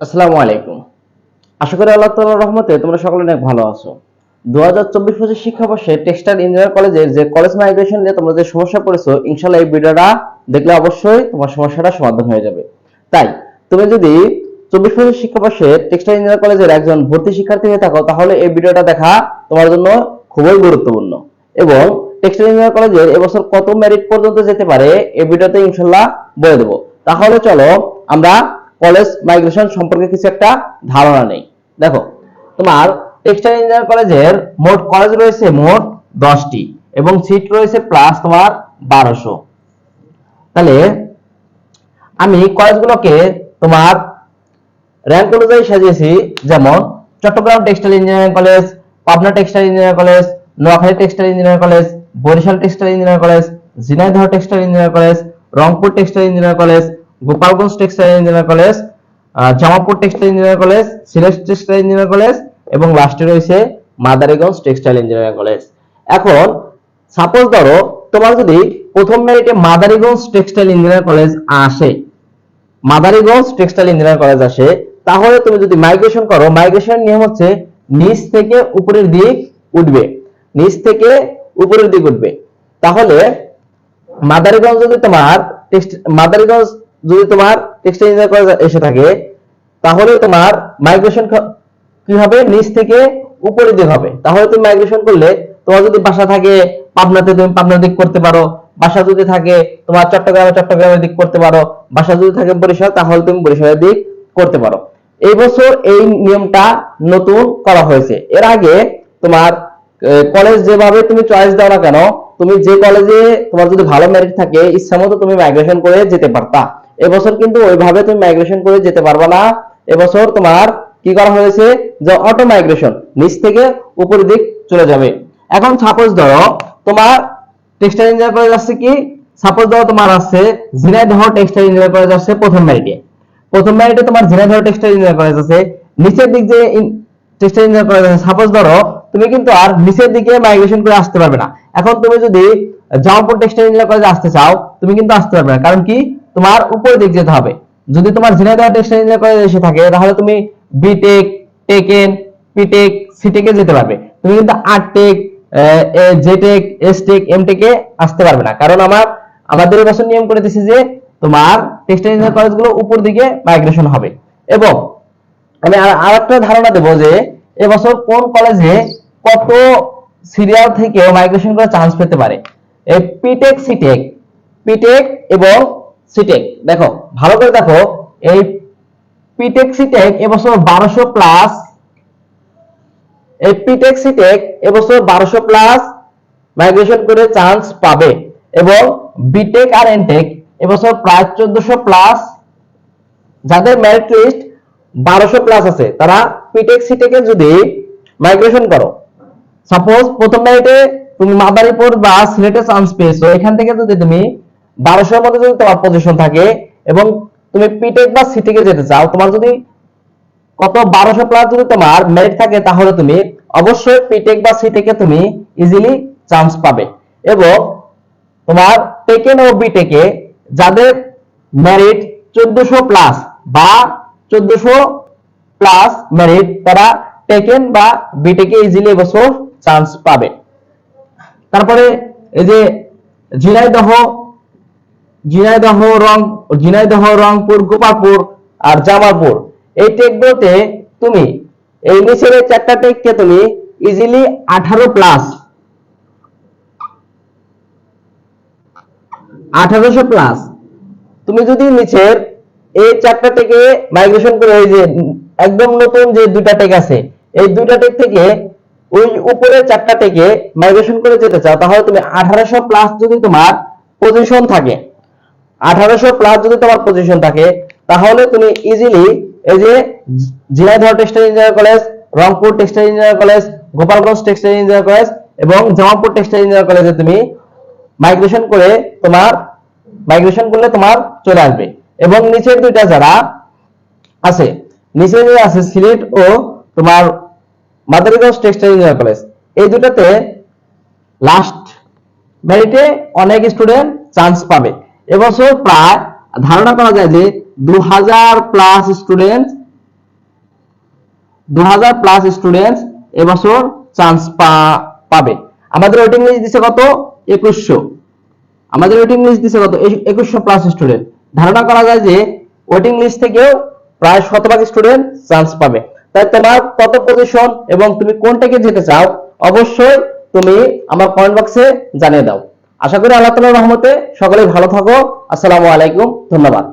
আসসালামু আলাইকুম। আশা করি আল্লাহ তাআলার রহমতে তোমরা সকলে অনেক ভালো আছো। দু হাজার চব্বিশ পঁচিশ শিক্ষাবর্ষে টেক্সটাইল ইঞ্জিনিয়ার কলেজের যে কলেজ মাইগ্রেশন নিয়ে তোমরা যে সমস্যা পড়েছো ইনশাল্লাহ এই ভিডিওটা দেখলে অবশ্যই তোমার সমস্যাটা সমাধান হয়ে যাবে। তাই, তুমি যদি চব্বিশ পঁচিশ শিক্ষাবর্ষে টেক্সটাইল ইঞ্জিনিয়ার কলেজের একজন ভর্তি শিক্ষার্থী হয়ে থাকো, তাহলে এই ভিডিওটা দেখা তোমার জন্য খুবই গুরুত্বপূর্ণ। এবং টেক্সটাইল ইঞ্জিনিয়ার কলেজের এবছর কত মেরিট পর্যন্ত যেতে পারে, এই ভিডিওতে ইনশাল্লাহ বলে দেবো। তাহলে চলো আমরা কলেজ মাইগ্রেশন সম্পর্কে কিছু একটা ধারণা নেই। দেখো, তোমার টেক্সটাইল ইঞ্জিনিয়ার কলেজের মোট কলেজ রয়েছে মোট দশটি এবং সিট রয়েছে প্লাস তোমার বারোশো। তাহলে আমি কলেজগুলোকে তোমার র্যাঙ্ক অনুযায়ী সাজিয়েছি, যেমন Chattogram textile engineering college, Pabna textile engineering college, Noakhali textile engineering college, Barishal textile engineering college, Jhenaidah textile engineering college, Rangpur textile engineering college Gopalganj textile engineer college Jamalpur textile engineer college, Sylhet textile engineer college এবং লাস্টে রয়েছে Madariganj textile engineering college. এখন suppose ধরো তোমার যদি প্রথম মেরিটে Madariganj textile engineering college আসে, মাদারীগঞ্জ টেক্সটাইল ইঞ্জিনিয়ারিং কলেজ আসে, তাহলে তুমি যদি মাইগ্রেশন করো মাইগ্রেশন নিয়ম হচ্ছে নিচ থেকে উপরের দিক উঠবে, নিচ থেকে উপরের দিক উঠবে। তাহলে মাদারীগঞ্জ যদি তোমার মাদারীগঞ্জ যদি তোমার টেক্সটাইল ইঞ্জিনিয়ারিং কলেজ এসে থাকে, তাহলে তোমার মাইগ্রেশন কি হবে? নিচ থেকে উপরের দিক হবে। তাহলে তুমি মাইগ্রেশন করলে তোমার যদি বাসা থাকে পাবনাতে, তুমি পাবনার দিক করতে পারো। বাসা যদি থাকে তোমার চট্টগ্রামে, চট্টগ্রামের দিক করতে পারো। বাসা যদি থাকে বরিশাল, তাহলে তুমি বরিশালের দিক করতে পারো। এই বছর এই নিয়মটা নতুন করা হয়েছে। এর আগে তোমার কলেজ যেভাবে তুমি চয়েস দাও না কেন তুমি যে কলেজে তোমার যদি ভালো মেরিট থাকে, ইচ্ছা মতো তুমি মাইগ্রেশন করে যেতে পারতা। এবছর কিন্তু ওইভাবে তুমি মাইগ্রেশন করে যেতে পারবা না। এবছর তোমার কি করা হয়েছে? যে অটো মাইগ্রেশন নিচ থেকে উপরের দিক চলে যাবে। এখন সাপোজ ধরো, তোমার টেক্সটাইল ইঞ্জিনিয়ার কলেজ আসছে কি? সাপোজ ধরো তোমার আছে ঝিনাইদহ টেক্সটাইল ইঞ্জিনিয়ার কলেজ আসছে প্রথম মেরিটে প্রথম মেরিটে তোমার ঝিনাইদহ টেক্সটাইল ইঞ্জিনিয়ার কলেজ আছে। নিচের দিক যে আছে সাপোজ ধরো, তুমি কিন্তু আর নিচের দিকে মাইগ্রেশন করে আসতে পারবে না। এখন তুমি যদি জামালপুর টেক্সটাইল কলেজে আসতে চাও, তুমি কিন্তু আসতে পারবে না। কারণ কি? তোমার উপরের দিক যেতে হবে। যদি তোমার ঝিনাইদহ টেক্সটাইল ইঞ্জিনিয়ার কলেজ এসে থাকে, তাহলে তুমি বিটেক টেকেন পিটেক সিটেকে যেতে পারবে। তুমি কিন্তু জেটেক এসটেক এমটেকে আসতে পারবে না। কারণ আমার, আমাদের এবছর নিয়ম করে দিয়েছে যে তোমার টেক্সটাইল ইঞ্জিনিয়ার কলেজগুলো উপর দিকে মাইগ্রেশন হবে। এবং আমি আর একটা ধারণা দেবো যে এবছর কোন কলেজে কত সিরিয়াল থেকে মাইগ্রেশন করে চান্স পেতে পারে? পিটেক সিটেক পিটেক এবং সিটেক দেখো, ভালো করে দেখো, এই পিটেক সিটেক এবছর বারোশো প্লাস এই পিটেক সিটেক এবছর বারোশো প্লাস মাইগ্রেশন করে চান্স পাবে এবং বিটেক আর এনটেক এবছর প্রায় চোদ্দশো প্লাস যাদের মেরিট লিস্ট বারোশো প্লাস আছে। তারা পিটেক সিটেকে যদি মাইগ্রেশন করো সাপোজ প্রথম মেরিটে তুমি মাদারীপুর বা সিলেটে চান্স পেয়েছ, এখান থেকে যদি তুমি বারোশোর মধ্যে যদি তোমার পজিশন থাকে এবং তুমি পিটেক বা সিটেকে যেতে চাও, তোমার যদি কত বারোশো প্লাস যদি তোমার মেরিট থাকে, তাহলে তুমি অবশ্যই পিটেক বা সিটেকে তুমি ইজিলি চান্স পাবে। এবং তোমার টেকেন ও বিটেকে যাদের মেরিট চোদ্দশো প্লাস বা চোদ্দশো প্লাস মেরিট তারা টেকেন বা বিটেকে ইজিলি পাবে। তারপরে এই যে ঝিনাইদহ রংপুর গোপালপুর আর জামালপুর, এই টেকগুলোতে তুমি, এই নিচের চারটা টেককে তুমি ইজিলি আঠারো প্লাস আঠারোশো প্লাস তুমি যদি নিচের এই চারটা থেকে মাইগ্রেশন করে এই যে একদম নতুন যে দুটা টেক আছে, এই দুইটা টেক থেকে ওই উপরের চারটা টেকে মাইগ্রেশন করে যেতে চাও, তাহলে তুমি আঠারোশো প্লাস যদি তোমার পজিশন থাকে, আঠারোশো প্লাস যদি তোমার পজিশন থাকে, তাহলে তুমি ইজিলি এই যে Jhenaidah textile engineer college Rangpur textile engineer college Gopalganj textile engineer college এবং জামালপুর টেক্সটাইল ইঞ্জিনিয়ার কলেজে তুমি মাইগ্রেশন করে তোমার মাইগ্রেশন করলে তোমার চলে আসবে। এবং নিচের দুইটা যারা আছে, নিচে আছে সিলেট ও তোমার মাদারীগঞ্জ টেক্সটাইল ইঞ্জিনিয়ার কলেজ। এই দুটাতে লাস্ট মেরিটে অনেক স্টুডেন্ট চান্স পাবে। এবছর প্রায় ধারণা করা যায় যে দু হাজার প্লাস স্টুডেন্ট দু হাজার প্লাস স্টুডেন্ট এবছর চান্স পাবে। আমাদের ওয়েটিং লিস্ট দিছে কত? একুশশো। আমাদের ওয়েটিং লিস্ট দিছে কত? একুশশো প্লাস স্টুডেন্ট ধারণা করা যায় যে ওয়েটিং লিস্ট থেকেও প্রায় শতভাগ স্টুডেন্ট চান্স পাবে। তাই তোমার কত পজিশন এবং তুমি কোনটাকে যেতে চাও, অবশ্যই তুমি আমার কমেন্ট বক্সে জানিয়ে দাও। আশা করি আল্লাহ তাআলার রহমতে সকলে ভালো থাকো। আসসালামু আলাইকুম, ধন্যবাদ।